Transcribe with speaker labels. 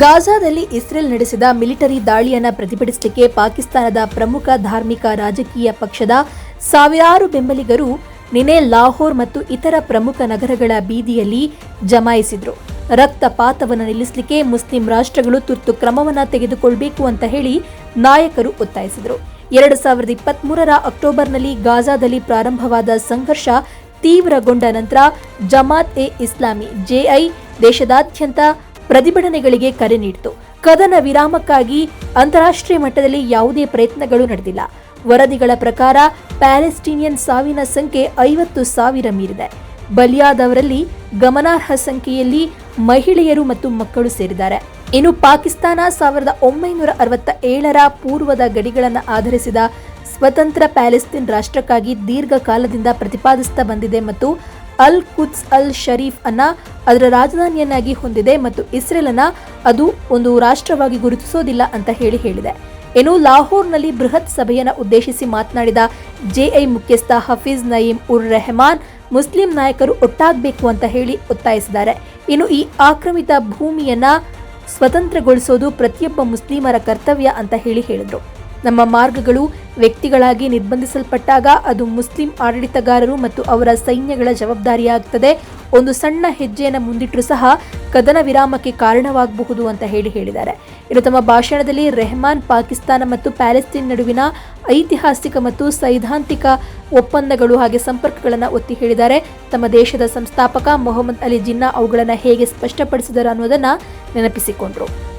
Speaker 1: ಗಾಜಾದಲ್ಲಿ Israel ನಡೆಸಿದ military ದಾಳಿಯನ್ನ ಪ್ರತಿಭಟಿಸಲಿಕ್ಕೆ ಪಾಕಿಸ್ತಾನದ ಪ್ರಮುಖ ಧಾರ್ಮಿಕ ರಾಜಕೀಯ ಪಕ್ಷದ ಸಾವಿರಾರು ಬೆಂಬಲಿಗರು ನಿನ್ನೆ ಲಾಹೋರ್ ಮತ್ತು ಇತರ ಪ್ರಮುಖ ನಗರಗಳ ಬೀದಿಯಲ್ಲಿ ಜಮಾಯಿಸಿದ್ರು. ರಕ್ತಪಾತವನ್ನು ನಿಲ್ಲಿಸಲಿಕ್ಕೆ ಮುಸ್ಲಿಂ ರಾಷ್ಟ್ರಗಳು ತುರ್ತು ಕ್ರಮವನ್ನು ತೆಗೆದುಕೊಳ್ಬೇಕು ಅಂತ ಹೇಳಿ ನಾಯಕರು ಒತ್ತಾಯಿಸಿದರು. ಎರಡು ಸಾವಿರದ ಇಪ್ಪತ್ಮೂರರ ಅಕ್ಟೋಬರ್ನಲ್ಲಿ ಗಾಜಾದಲ್ಲಿ ಪ್ರಾರಂಭವಾದ ಸಂಘರ್ಷ ತೀವ್ರಗೊಂಡ ನಂತರ ಜಮಾತ್ ಎ ಇಸ್ಲಾಮಿ ಜೆಐ ದೇಶದಾದ್ಯಂತ ಪ್ರತಿಭಟನೆಗಳಿಗೆ ಕರೆ ನೀಡಿತು. ಕದನ ವಿರಾಮಕ್ಕಾಗಿ ಅಂತಾರಾಷ್ಟ್ರೀಯ ಮಟ್ಟದಲ್ಲಿ ಯಾವುದೇ ಪ್ರಯತ್ನಗಳು ನಡೆದಿಲ್ಲ. ವರದಿಗಳ ಪ್ರಕಾರ ಪ್ಯಾಲೆಸ್ಟೀನಿಯನ್ ಸಾವಿನ ಸಂಖ್ಯೆ ಐವತ್ತು ಸಾವಿರ ಮೀರಿದೆ. ಬಲಿಯಾದವರಲ್ಲಿ ಗಮನಾರ್ಹ ಸಂಖ್ಯೆಯಲ್ಲಿ ಮಹಿಳೆಯರು ಮತ್ತು ಮಕ್ಕಳು ಸೇರಿದ್ದಾರೆ. ಇನ್ನು ಪಾಕಿಸ್ತಾನ ಸಾವಿರದ ಒಂಬೈನೂರ ಅರವತ್ತ ಏಳರ ಪೂರ್ವದ ಗಡಿಗಳನ್ನು ಆಧರಿಸಿದ ಸ್ವತಂತ್ರ ಪ್ಯಾಲೆಸ್ತೀನ್ ರಾಷ್ಟ್ರಕ್ಕಾಗಿ ದೀರ್ಘಕಾಲದಿಂದ ಪ್ರತಿಪಾದಿಸ್ತಾ ಬಂದಿದೆ ಮತ್ತು ಅಲ್ ಕುದ್ಸ್ ಅಲ್ ಶರೀಫ್ ಅನ್ನ ಅದರ ರಾಜಧಾನಿಯನ್ನಾಗಿ ಹೊಂದಿದೆ ಮತ್ತು ಇಸ್ರೇಲ್ ಅನ್ನ ಅದು ಒಂದು ರಾಷ್ಟ್ರವಾಗಿ ಗುರುತಿಸೋದಿಲ್ಲ ಅಂತ ಹೇಳಿ ಹೇಳಿದೆ. ಇನ್ನು ಲಾಹೋರ್ನಲ್ಲಿ ಬೃಹತ್ ಸಭೆಯನ್ನು ಉದ್ದೇಶಿಸಿ ಮಾತನಾಡಿದ ಜೆಐ ಮುಖ್ಯಸ್ಥ ಹಫೀಜ್ ನಯೀಮ್ ಉರ್ ರೆಹಮಾನ್ ಮುಸ್ಲಿಂ ನಾಯಕರು ಒಟ್ಟಾಗಬೇಕು ಅಂತ ಹೇಳಿ ಒತ್ತಾಯಿಸಿದ್ದಾರೆ. ಇನ್ನು ಈ ಆಕ್ರಮಿತ ಭೂಮಿಯನ್ನ ಸ್ವತಂತ್ರಗೊಳಿಸೋದು ಪ್ರತಿಯೊಬ್ಬ ಮುಸ್ಲಿಮರ ಕರ್ತವ್ಯ ಅಂತ ಹೇಳಿ ಹೇಳಿದರು. ನಮ್ಮ ಮಾರ್ಗಗಳು ವ್ಯಕ್ತಿಗಳಾಗಿ ನಿರ್ಬಂಧಿಸಲ್ಪಟ್ಟಾಗ ಅದು ಮುಸ್ಲಿಂ ಆಡಳಿತಗಾರರು ಮತ್ತು ಅವರ ಸೈನ್ಯಗಳ ಜವಾಬ್ದಾರಿಯಾಗುತ್ತದೆ ಒಂದು ಸಣ್ಣ ಹೆಜ್ಜೆಯನ್ನು ಮುಂದಿಟ್ಟರೂ ಸಹ ಕದನ ವಿರಾಮಕ್ಕೆ ಕಾರಣವಾಗಬಹುದು ಅಂತ ಹೇಳಿ ಹೇಳಿದ್ದಾರೆ. ಇನ್ನು ತಮ್ಮ ಭಾಷಣದಲ್ಲಿ ರೆಹಮಾನ್ ಪಾಕಿಸ್ತಾನ ಮತ್ತು ಪ್ಯಾಲೆಸ್ತೀನ್ ನಡುವಿನ ಐತಿಹಾಸಿಕ ಮತ್ತು ಸೈದ್ಧಾಂತಿಕ ಒಪ್ಪಂದಗಳು ಹಾಗೆ ಸಂಪರ್ಕಗಳನ್ನು ಒತ್ತಿ ಹೇಳಿದ್ದಾರೆ. ತಮ್ಮ ದೇಶದ ಸಂಸ್ಥಾಪಕ ಮೊಹಮ್ಮದ್ ಅಲಿ ಜಿನ್ನಾ ಅವುಗಳನ್ನು ಹೇಗೆ ಸ್ಪಷ್ಟಪಡಿಸಿದರು ಅನ್ನೋದನ್ನು ನೆನಪಿಸಿಕೊಂಡರು.